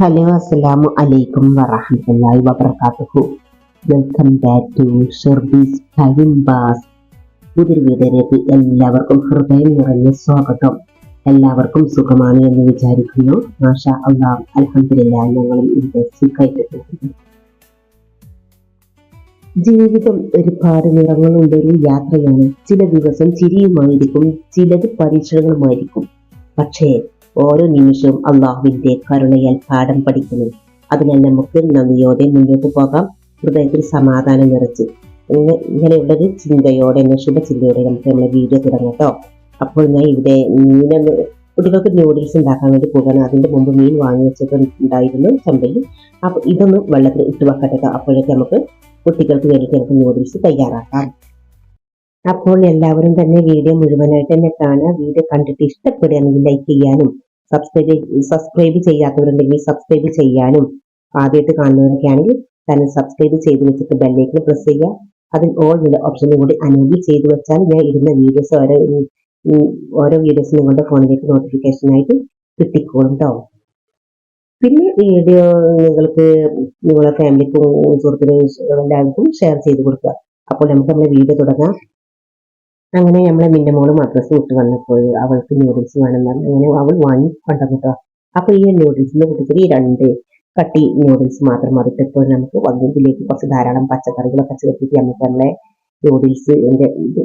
Hello അസ്സലാമു അലൈക്കും വറഹമത്തല്ലാഹി വബർക്കാത്തുഹു welcome back to Sherbee's time pass പുതിയൊരു വീഡിയോയിലേക്ക് എല്ലാവർക്കും ഹൃദയം നിറഞ്ഞ സ്വാഗതം. എല്ലാവർക്കും സുഖമാണ് എന്ന് വിചാരിക്കുന്നു. മാഷാ അള്ളാഹ് അലഹമില്ല ഞങ്ങളും ഇവിടെ സുഖമായിട്ട് ജീവിതം ഒരുപാട് നിറങ്ങളുണ്ട് ഒരു യാത്രയാണ്. ചില ദിവസം ചിരിയുമായിരിക്കും ചിലത് പരീക്ഷണങ്ങളുമായിരിക്കും. പക്ഷേ ഓരോ നിമിഷവും അള്ളാഹുവിന്റെ കരുണയാൽ പാഠം പഠിക്കുന്നു. അതിനാൽ നമുക്ക് നന്ദിയോടെ മുന്നോട്ട് പോകാം. ഹൃദയത്തിൽ സമാധാനം നിറച്ച് ഇങ്ങ- ഇങ്ങനെയുള്ളൊരു ചിന്തയോടെ ശുഭചിന്തയോടെ നമുക്ക് നമ്മുടെ വീഡിയോ തുടങ്ങാം കേട്ടോ. അപ്പോൾ ഞാൻ ഇവിടെ മീനൊന്ന് കുട്ടികൾക്ക് ന്യൂഡിൽസ് ഉണ്ടാക്കാൻ വേണ്ടി പോകാനും അതിന്റെ മുമ്പ് മീൻ വാങ്ങി വെച്ചിട്ട് ഉണ്ടായിരുന്നു ചമ്പയിൽ അപ്പോൾ ഇതൊന്ന് വെള്ളത്തിൽ ഇട്ട് വെക്കട്ടെ കേട്ടോ. അപ്പോഴേക്ക് നമുക്ക് കുട്ടികൾക്ക് വേണ്ടിയിട്ട് നമുക്ക് ന്യൂഡിൽസ് തയ്യാറാക്കാം. അപ്പോൾ എല്ലാവരും തന്നെ വീഡിയോ മുഴുവനായിട്ട് തന്നെ കാണുക. വീഡിയോ കണ്ടിട്ട് ഇഷ്ടപ്പെടുകയാണെങ്കിൽ ലൈക്ക് ചെയ്യാനും സബ്സ്ക്രൈബ് സബ്സ്ക്രൈബ് ചെയ്യാത്തവരുണ്ടെങ്കിൽ സബ്സ്ക്രൈബ് ചെയ്യാനും ആദ്യമായിട്ട് കാണുന്നവരൊക്കെ ആണെങ്കിൽ തന്നെ സബ്സ്ക്രൈബ് ചെയ്ത് വെച്ചിട്ട് ബെല്ലേക്ക് പ്രസ് ചെയ്യുക. അതിൽ ഓൾ വില ഓപ്ഷനും കൂടി അനേബിൾ ചെയ്തു വെച്ചാൽ ഞാൻ ഇരുന്ന വീഡിയോസ് ഓരോ ഓരോ വീഡിയോസ് നിങ്ങളുടെ ഫോണിലേക്ക് നോട്ടിഫിക്കേഷൻ ആയിട്ട് കിട്ടിക്കോളും കേട്ടോ പിന്നെ വീഡിയോ നിങ്ങൾക്ക് നിങ്ങളെ ഫാമിലിക്കും സുഹൃത്തുക്കളും എല്ലാവർക്കും ഷെയർ ചെയ്ത് കൊടുക്കുക. അപ്പോൾ നമുക്ക് നമ്മുടെ വീഡിയോ തുടങ്ങാം. അങ്ങനെ നമ്മളെ മിന്റെ മോൾ മദ്രസ് വിട്ട് വന്നപ്പോൾ അവൾക്ക് നൂഡിൽസ് വേണം പറഞ്ഞു. അങ്ങനെ അവൾ വാങ്ങി കണ്ട കേട്ടോ അപ്പൊ ഈ നൂഡിൽസിന്റെ കൂട്ടത്തിൽ ഈ രണ്ട് കട്ടി നൂഡിൽസ് മാത്രം മതി. ഇപ്പോൾ നമുക്ക് വകുപ്പിലേക്ക് കുറച്ച് ധാരാളം പച്ചക്കറികളൊക്കെ ചേർത്തിട്ട് നമുക്ക് നമ്മളെ നൂഡിൽസ് എന്റെ ഇത്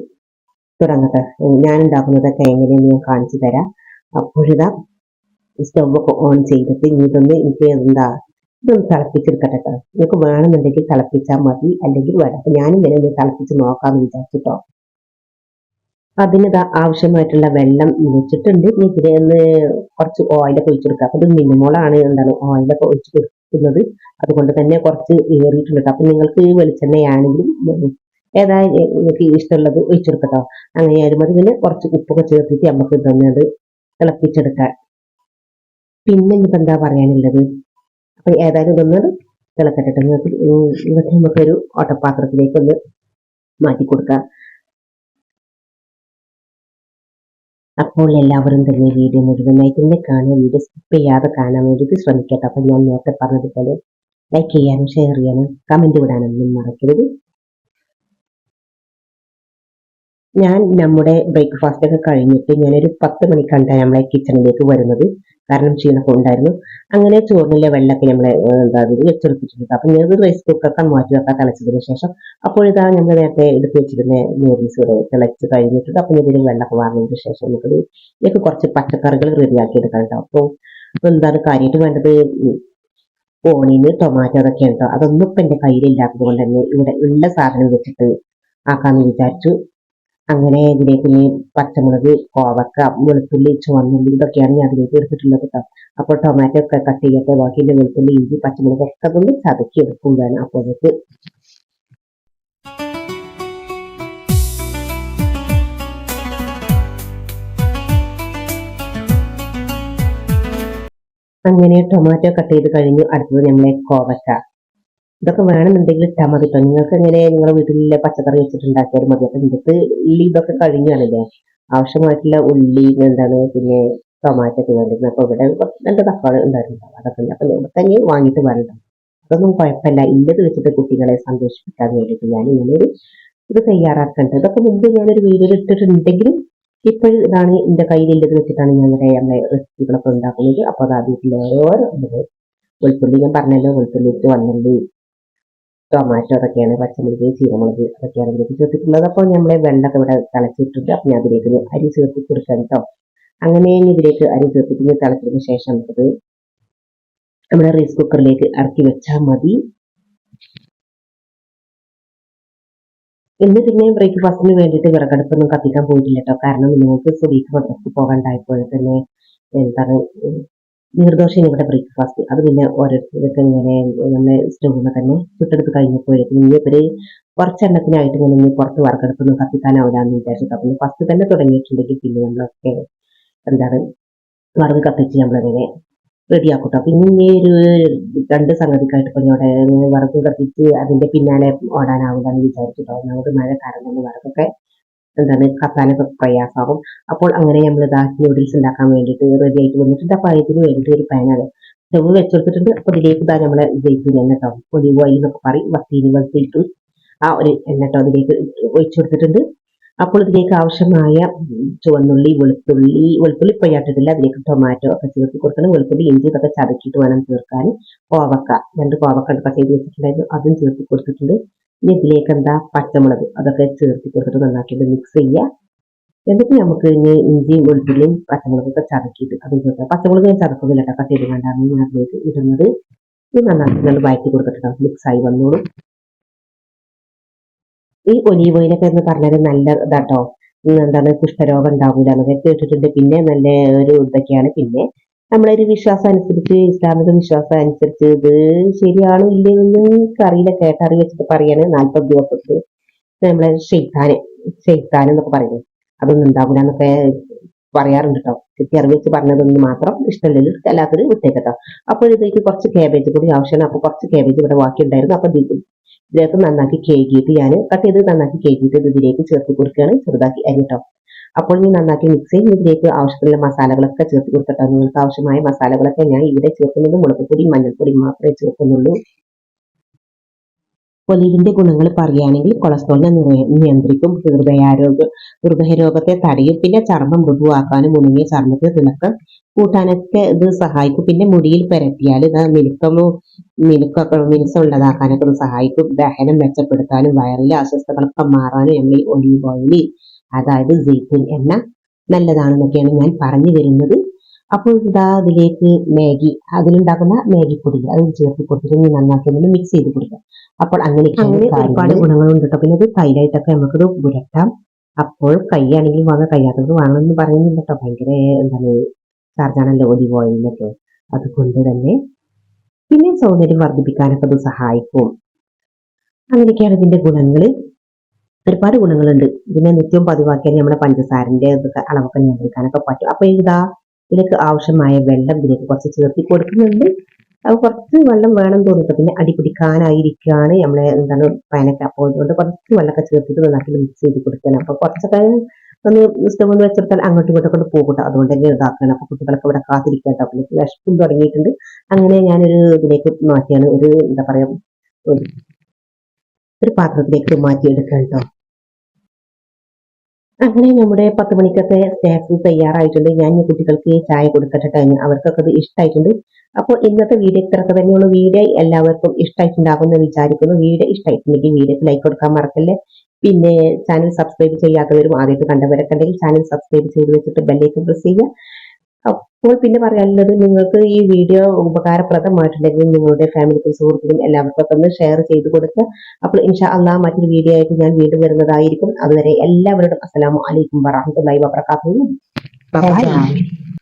തുടങ്ങട്ടെ. ഞാൻ ഉണ്ടാക്കുന്നതൊക്കെ എങ്ങനെയെന്ന് ഞാൻ കാണിച്ചു തരാം. അപ്പോഴിതാ സ്റ്റവ് ഒക്കെ ഓൺ ചെയ്തിട്ട് ഇതൊന്ന് എനിക്ക് എന്താ ഇതൊന്ന് തിളപ്പിച്ചെടുക്കട്ടെ കേട്ടോ നിങ്ങൾക്ക് വേണമെന്നുണ്ടെങ്കിൽ തിളപ്പിച്ചാൽ മതി അല്ലെങ്കിൽ വേണം അപ്പൊ ഞാനും വരെ ഒന്ന് തിളപ്പിച്ച് നോക്കാമെന്ന് വിചാരിച്ചിട്ടോ. അതിന് ആവശ്യമായിട്ടുള്ള വെള്ളം വെച്ചിട്ടുണ്ട് ഇനി ഇതിനെ ഒന്ന് കുറച്ച് ഓയിലൊക്കെ ഒഴിച്ചു കൊടുക്കുക അപ്പൊ ഇത് മിനിമോളാണ് എന്താണ് ഓയിലൊക്കെ ഒഴിച്ചു കൊടുക്കുന്നത്. അതുകൊണ്ട് തന്നെ കുറച്ച് ഏറിയിട്ടുണ്ട് ട്ടോ. അപ്പൊ നിങ്ങൾക്ക് വെളിച്ചെണ്ണയാണെങ്കിലും ഏതായാലും നിങ്ങൾക്ക് ഇഷ്ടമുള്ളത് ഒഴിച്ചു കൊടുക്കട്ടോ അങ്ങനെ ആയാലും പിന്നെ കുറച്ച് ഉപ്പൊക്കെ ചേർത്തിട്ട് നമുക്ക് ഇതൊന്നത് തിളപ്പിച്ചെടുക്കാം. പിന്നെ ഇനിയിപ്പോ എന്താ പറയാനുള്ളത്? അപ്പൊ ഏതായാലും ഇതൊന്ന് തിളക്കട്ടെ ട്ടോ. നിങ്ങൾക്ക് ഇതൊക്കെ നമുക്കൊരു ഓട്ടപ്പാത്രത്തിലേക്ക് ഒന്ന് മാറ്റി കൊടുക്കാം. അപ്പോൾ എല്ലാവരും തന്നെ വീഡിയോ മുഴുവനായിട്ട് തന്നെ കാണുക വീഡിയോ സ്കിപ്പ് ചെയ്യാതെ കാണാൻ വേണ്ടിയിട്ട് ശ്രമിക്കട്ടെ. അപ്പം ഞാൻ നേരത്തെ പറഞ്ഞതുപോലെ ലൈക്ക് ചെയ്യാനും ഷെയർ ചെയ്യാനും കമന്റ് വിടാനൊന്നും മറക്കരുത്. ഞാൻ നമ്മുടെ ബ്രേക്ക്ഫാസ്റ്റ് ഒക്കെ കഴിഞ്ഞിട്ട് ഞാനൊരു പത്ത് മണിക്കാണ് നമ്മളെ കിച്ചണിലേക്ക് വരുന്നത്. കാരണം ക്ഷീണമൊക്കെ ഉണ്ടായിരുന്നു. അങ്ങനെ ചോറിനിലെ വെള്ളമൊക്കെ നമ്മൾ എന്താ ഇത് വെച്ചെടുത്തിട്ടുണ്ട് അപ്പം ഞാനത് റൈസ് കുക്കറൊക്കെ മാറ്റി വെക്കാൻ തിളച്ചതിന് ശേഷം അപ്പോഴിതാ നമ്മൾ നേരത്തെ എടുത്ത് വെച്ചിരുന്ന നൂഡിൽസ് ഇവിടെ തിളച്ച് കഴിഞ്ഞിട്ടുണ്ട്. അപ്പം ഇതിൽ വെള്ളമൊക്കെ വാങ്ങിയതിന് ശേഷം നമുക്കത് ഇതിലേക്ക് കുറച്ച് പച്ചക്കറികൾ റെഡിയാക്കി എടുക്കാം അപ്പോൾ അപ്പോൾ എന്താണ് കാര്യമായിട്ട് വേണ്ടത്? ഓണിന് ടൊമാറ്റോ അതൊക്കെ ഉണ്ടോ അതൊന്നും ഇപ്പം എന്റെ കയ്യിലില്ലാത്തത് കൊണ്ട് തന്നെ ഇവിടെ ഉള്ള സാധനം വെച്ചിട്ട് ആക്കാമെന്ന് വിചാരിച്ചു. അങ്ങനെ ഇതിലേക്ക് ഈ പച്ചമുളക് കോവക്ക വെളുത്തുള്ളി ചുവന്നുള്ളി ഇതൊക്കെയാണ് ഞാൻ അതിലേക്ക് എടുത്തിട്ടുള്ളത് കേട്ടോ. അപ്പോൾ ടൊമാറ്റോ ഒക്കെ കട്ട് ചെയ്യട്ടെ ബാക്കിയുള്ള വെളുത്തുള്ളി ഇഞ്ചി പച്ചമുളക് ഒക്കെ കൊണ്ട് ചതക്കി എടുക്കും വേണം അപ്പോഴേക്ക് അങ്ങനെ ടൊമാറ്റോ കട്ട് ചെയ്ത് കഴിഞ്ഞു. അടുത്തത് നമ്മളെ കോവക്ക. ഇതൊക്കെ വേണമെന്നുണ്ടെങ്കിൽ ഇട്ടാൽ മതി കേട്ടോ നിങ്ങൾക്ക് എങ്ങനെ നിങ്ങളുടെ വീട്ടിലെ പച്ചക്കറി വെച്ചിട്ടുണ്ടാക്കിയാലും മതി. അപ്പൊ ഇതിന്റെ ഉള്ളി ഇതൊക്കെ കഴിഞ്ഞാണല്ലേ? ആവശ്യമായിട്ടുള്ള ഉള്ളി എന്താണ്? പിന്നെ ടൊമാറ്റോ ഒക്കെ വേണ്ടിയിരുന്നത് അപ്പൊ ഇവിടെ നല്ല തക്കാളി ഉണ്ടായിരുന്നു. അതൊക്കെ ഉണ്ട്. അപ്പൊ ഇവിടെ തന്നെ വാങ്ങിയിട്ട് വരണ്ട. അതൊന്നും കുഴപ്പമില്ല. ഇല്ലത് വെച്ചിട്ട് കുട്ടികളെ സന്തോഷിപ്പിക്കാൻ വേണ്ടിയിട്ട് ഞാൻ ഇങ്ങനൊരു ഇത് തയ്യാറാക്കേണ്ടത് ഇതൊക്കെ മുമ്പ് ഞാനൊരു വീഡിയോയിൽ ഇട്ടിട്ടുണ്ടെങ്കിലും ഇപ്പോഴും ഇതാണ് എന്റെ കയ്യിലുള്ളത് വെച്ചിട്ടാണ് ഞങ്ങളുടെ നമ്മുടെ റെസിപ്പികളൊക്കെ ഉണ്ടാക്കുന്നത്. അപ്പോൾ അത് ആദ്യത്തിലെ ഓരോ വെളുത്തുള്ളി. ഞാൻ പറഞ്ഞല്ലോ വെളുത്തുള്ളി ഇട്ട് വന്നുള്ളി ടൊമാറ്റോ അതൊക്കെയാണ് പച്ചമുളക് ചീരമുളക് അതൊക്കെയാണ് ഇതിലേക്ക് ചേർത്തിട്ടുള്ളത്. അപ്പോൾ നമ്മൾ വെള്ളമൊക്കെ ഇവിടെ തിളച്ചിട്ടുണ്ട് അപ്പം ഞാൻ അതിലേക്ക് അരി ചേർത്ത് കൊടുക്കാം കേട്ടോ അങ്ങനെ ഇതിലേക്ക് അരി ചേർത്തിട്ട് തിളച്ചതിന് ശേഷം നമുക്കത് നമ്മുടെ റൈസ് കുക്കറിലേക്ക് ഇറക്കി വെച്ചാൽ മതി. ഇന്ന് പിന്നെ ബ്രേക്ക്ഫാസ്റ്റിന് വേണ്ടിയിട്ട് വിറകടുപ്പൊന്നും കത്തിക്കാൻ പോയിട്ടില്ല കേട്ടോ കാരണം നിങ്ങൾക്ക് സുബീക്ക് മദ്രസക്ക് പോകണ്ടായപ്പോൾ തന്നെ എന്താണ് നീർദോശയാണ് ഇവിടെ ബ്രേക്ക്ഫാസ്റ്റ് അത് പിന്നെ ഓരോരുത്തർക്ക് ഇങ്ങനെ നമ്മളെ സ്റ്റൗവിൽ തന്നെ ചുട്ടെടുത്ത് കഴിഞ്ഞപ്പോഴേക്കും ഇനി ഇവർ കുറച്ചെണ്ണത്തിനായിട്ട് ഇങ്ങനെ ഇനി പുറത്ത് വറക്കെടുപ്പൊന്നും കത്തിക്കാനാവില്ലാന്ന് വിചാരിച്ചിട്ട്. അപ്പം ഫസ്റ്റ് തന്നെ തുടങ്ങിയിട്ടുണ്ടെങ്കിൽ പിന്നെ നമ്മളൊക്കെ എന്താണ് വറവ് കത്തിച്ച് നമ്മളിങ്ങനെ റെഡിയാക്കൂട്ടോ പിന്നെ ഇനി ഒരു രണ്ട് സംഗതിക്കായിട്ട് ഇപ്പൊ ഇവിടെ വറവ് കത്തിച്ച് അതിന്റെ പിന്നാലെ ഓടാനാവില്ല എന്ന് വിചാരിച്ചിട്ടോ. നമുക്ക് മഴ കാരണം തന്നെ വറകൊക്കെ എന്താണ് കത്താനൊക്കെ പ്രയാസമാകും അപ്പോൾ അങ്ങനെ നമ്മൾ ഇതാ നൂഡിൽസ് ഉണ്ടാക്കാൻ വേണ്ടിയിട്ട് റെഡി ആയിട്ട് വന്നിട്ടുണ്ട്. അപ്പൊ അതിന് വേണ്ടിയിട്ട് ഒരു പാനാണ് സ്റ്റവ് വെച്ചെടുത്തിട്ടുണ്ട് അപ്പൊ ഇതിലേക്ക് ഇതാ നമ്മളെ ഇതിലേക്ക് എണ്ണ കേട്ടോ ഒലിവ് ഓയിൽ എന്നൊക്കെ പറയും. വത്തീനി വത്തിയിട്ടു ആ ഒരു എണ്ണ കേട്ടോ അതിലേക്ക് ഒഴിച്ചു കൊടുത്തിട്ടുണ്ട്. അപ്പോൾ ഇതിലേക്ക് ആവശ്യമായ ചുവന്നുള്ളി വെളുത്തുള്ളി വെളുത്തുള്ളി ഇപ്പൊ ഇട്ടിട്ടില്ല. അതിലേക്ക് ടൊമാറ്റോ ഒക്കെ ചേർത്ത് കൊടുക്കണം. വെളുത്തുള്ളി ഇഞ്ചി ഇതൊക്കെ ചതക്കിയിട്ട് വേണം ചേർക്കാൻ കോവക്ക രണ്ട് കോവക്ക ഒക്കെ ചെയ്ത് വെച്ചിട്ടുണ്ടായിരുന്നു. അതും ചേർത്ത് കൊടുത്തിട്ടുണ്ട്. ഇനി ഇതിലേക്ക് എന്താ പച്ചമുളക് അതൊക്കെ ചേർത്ത് കൊടുത്തിട്ട് നന്നാക്കിയിട്ട് മിക്സ് ചെയ്യുക. എന്നിട്ട് നമുക്ക് ഇനി ഇഞ്ചിയും വെളുത്തുള്ളിയും പച്ചമുളകൊക്കെ ചതക്കിയിട്ട് അതും ചേർക്കാം പച്ചമുളക് ഞാൻ ചതക്കുന്നില്ല കേട്ടോ. കട്ട് ചെയ്ത് കണ്ടാണ് ഞാൻ അതിലേക്ക് ഇടുന്നത്. ഇത് നന്നാക്കി നല്ല വഴറ്റി കൊടുത്തിട്ടോ മിക്സ് ആയി വന്നോളും. ഈ ഒലീവ് ഓയിലൊക്കെ എന്ന് പറഞ്ഞാൽ നല്ല ഇതാട്ടോ. എന്താണ് കുഷ്ഠരോഗം ഉണ്ടാവില്ല എന്നൊക്കെ കേട്ടിട്ടുണ്ട്. പിന്നെ നല്ല ഒരു ഇതൊക്കെയാണ്. പിന്നെ നമ്മളൊരു വിശ്വാസം അനുസരിച്ച് ഇസ്ലാമിക വിശ്വാസം അനുസരിച്ച് ഇത് ശരിയാണോ ഇല്ലയെന്ന് അറിയില്ല കേട്ടറി വെച്ചിട്ട് പറയാണ്. നാൽപ്പത് ദിവസത്തിൽ നമ്മളെ ഷെയ്ത്താന് ഷെയ്ത്താൻ എന്നൊക്കെ പറയുന്നത് അതൊന്നും ഉണ്ടാവില്ല എന്നൊക്കെ പറയാറുണ്ട് കേട്ടോ. അറിവ് വെച്ച് പറഞ്ഞതൊന്നും മാത്രം ഇഷ്ടമില്ല അല്ലാത്തൊരു വിട്ടേക്കട്ടോ അപ്പോൾ ഇതിലേക്ക് കുറച്ച് കാബേജ് കൂടി ആവശ്യമാണ്. അപ്പൊ കുറച്ച് കാബേജ് ഇവിടെ ബാക്കി ഉണ്ടായിരുന്നു. അപ്പൊ ഇത് ഇതിലേക്ക് നന്നാക്കി കേകിയിട്ട് ഞാൻ കട്ട് ചെയ്ത് നന്നാക്കി കേകിയിട്ട് ഇത് ഇതിലേക്ക് ചേർത്ത് കൊടുക്കുകയാണ്. ചെറുതാക്കി അരിട്ടോ അപ്പോൾ ഇനി നന്നാക്കി മിക്സ് ചെയ്ത് ഇതിലേക്ക് ആവശ്യത്തിലുള്ള മസാലകളൊക്കെ ചേർത്ത് കൊടുക്കട്ടോ. നിങ്ങൾക്ക് ആവശ്യമായ മസാലകളൊക്കെ ഞാൻ ഇവിടെ ചേർക്കുന്നത് മുളകുപൊടി മഞ്ഞൾപ്പൊടി മാത്രമേ ചേർക്കുന്നുള്ളൂ. ഒലിവിന്റെ ഗുണങ്ങൾ പറയുകയാണെങ്കിൽ കൊളസ്ട്രോളിനെ നിയ- നിയന്ത്രിക്കും. ഹൃദയാരോഗ്യം ഹൃദയരോഗത്തെ തടയും. പിന്നെ ചർമ്മം മൃദുവാക്കാനും ഉണങ്ങിയ ചർമ്മത്തെ തിളക്കം കൂട്ടാനൊക്കെ ഇത് സഹായിക്കും. പിന്നെ മുടിയിൽ പുരട്ടിയാൽ ഇത് മിനുക്കമോ മിനുക്കൊക്കെ മിനുസമുള്ളതാക്കാനൊക്കെ ഇത് സഹായിക്കും. ദഹനം മെച്ചപ്പെടുത്താനും വയറിലെ അസ്വസ്ഥതകളൊക്കെ മാറാനും നമ്മൾ ഒലിവ് ഓയിൽ അതായത് ജെയ്ത്തൂൻ എണ്ണ നല്ലതാണെന്നൊക്കെയാണ് ഞാൻ പറഞ്ഞു വരുന്നത്. അപ്പോൾ ഇതാ അതിലേക്ക് മാഗി അതിലുണ്ടാക്കുന്ന മാഗി പൊടി അത് ചേർത്ത് കൊടുത്തിട്ട് ഇനി നന്നാക്കി ഒന്ന് മിക്സ് ചെയ്ത് കൊടുക്കുക അപ്പോൾ അങ്ങനെ അങ്ങനെ ഒരുപാട് ഗുണങ്ങളുണ്ട് കേട്ടോ പിന്നെ ഇത് തൈലായിട്ടൊക്കെ നമുക്കത് പുരട്ടാം അപ്പോൾ കൈയാണെങ്കിൽ വാങ്ങാൻ കഴിയാത്തത് വാങ്ങണമെന്ന് പറയുന്നില്ല കേട്ടോ ഭയങ്കര എന്താണ് ചാർജാണല്ലോ ഒലിവ് ഓയിലൊക്കെ അതുകൊണ്ട് തന്നെ പിന്നെ സൗന്ദര്യം വർദ്ധിപ്പിക്കാനൊക്കെ അത് സഹായിക്കും. അങ്ങനെയൊക്കെയാണ് ഇതിന്റെ ഗുണങ്ങൾ ഒരുപാട് ഗുണങ്ങളുണ്ട്. ഇതിനെ നിത്യവും പതിവാക്കിയാൽ നമ്മുടെ പഞ്ചസാരന്റെ അളവൊക്കെ നിയന്ത്രിക്കാനൊക്കെ പറ്റും. അപ്പൊ ഇതാ ഇതിലേക്ക് ആവശ്യമായ വെള്ളം ഇതിലേക്ക് കുറച്ച് ചേർത്തി കൊടുക്കുന്നുണ്ട്. അപ്പൊ കുറച്ച് വെള്ളം വേണം തോന്നിയിട്ട് പിന്നെ അടി പിടിക്കാനായിരിക്കാണ് നമ്മളെ എന്താണ് പാനൊക്കെ അപ്പോൾ അതുകൊണ്ട് കുറച്ച് വെള്ളമൊക്കെ ചേർത്തിട്ട് നന്നാക്കി മിക്സ് ചെയ്ത് കൊടുക്കണം. അപ്പൊ കുറച്ചൊക്കെ ഒന്ന് സ്റ്റവ് വെച്ചെടുത്താൽ അങ്ങോട്ടും ഇങ്ങോട്ടും കൊണ്ട് പോകും അതുകൊണ്ട് തന്നെ ഇതാക്കണം. അപ്പൊ കുട്ടികളൊക്കെ ഇവിടെ കാത്തിരിക്കട്ടോ കേട്ടോ. പിന്നെ വിഷപ്പും തുടങ്ങിയിട്ടുണ്ട്. അങ്ങനെ ഞാനൊരു ഇതിലേക്ക് മാറ്റിയാണ്. ഒരു എന്താ പറയാ ഒരു പാത്രത്തിലേക്ക് മാറ്റിയെടുക്കാം കേട്ടോ. അങ്ങനെ നമ്മുടെ പത്ത് മണിക്കത്തെ സ്നാക്സ് തയ്യാറായിട്ടുണ്ട്. ഞാൻ ഈ കുട്ടികൾക്ക് ചായ കൊടുക്കട്ടെ കഴിഞ്ഞു അവർക്കൊക്കെ അത് ഇഷ്ടമായിട്ടുണ്ട് അപ്പോൾ ഇന്നത്തെ വീഡിയോ ഇത്രയൊക്കെ തന്നെയുള്ള. വീഡിയോ എല്ലാവർക്കും ഇഷ്ടമായിട്ടുണ്ടാകുമെന്ന് വിചാരിക്കുന്നു. വീഡിയോ ഇഷ്ടമായിട്ടുണ്ടെങ്കിൽ വീഡിയോക്ക് ലൈക്ക് കൊടുക്കാൻ മറക്കല്ലേ? പിന്നെ ചാനൽ സബ്സ്ക്രൈബ് ചെയ്യാത്തവരും ആദ്യമായിട്ട് കണ്ടവരൊക്കെ ഉണ്ടെങ്കിൽ ചാനൽ സബ്സ്ക്രൈബ് ചെയ്ത് വെച്ചിട്ട് ബെല്ലേക്ക് പ്രസ് ചെയ്യുക. അപ്പോൾ പിന്നെ പറയാനുള്ളത് നിങ്ങൾക്ക് ഈ വീഡിയോ ഉപകാരപ്രദമായിട്ടുണ്ടെങ്കിൽ നിങ്ങളുടെ ഫാമിലിക്കും സുഹൃത്തിനും എല്ലാവർക്കും ഒന്ന് ഷെയർ ചെയ്ത് കൊടുക്കുക. അപ്പോൾ ഇൻഷാ അള്ളാഹ് മറ്റൊരു വീഡിയോ ആയിട്ട് ഞാൻ വീണ്ടും വരുന്നതായിരിക്കും. അതുവരെ എല്ലാവരോടും അസ്സലാമു അലൈക്കും വറഹ്മത്തുള്ളാഹി വബറകാതുഹു. ബൈ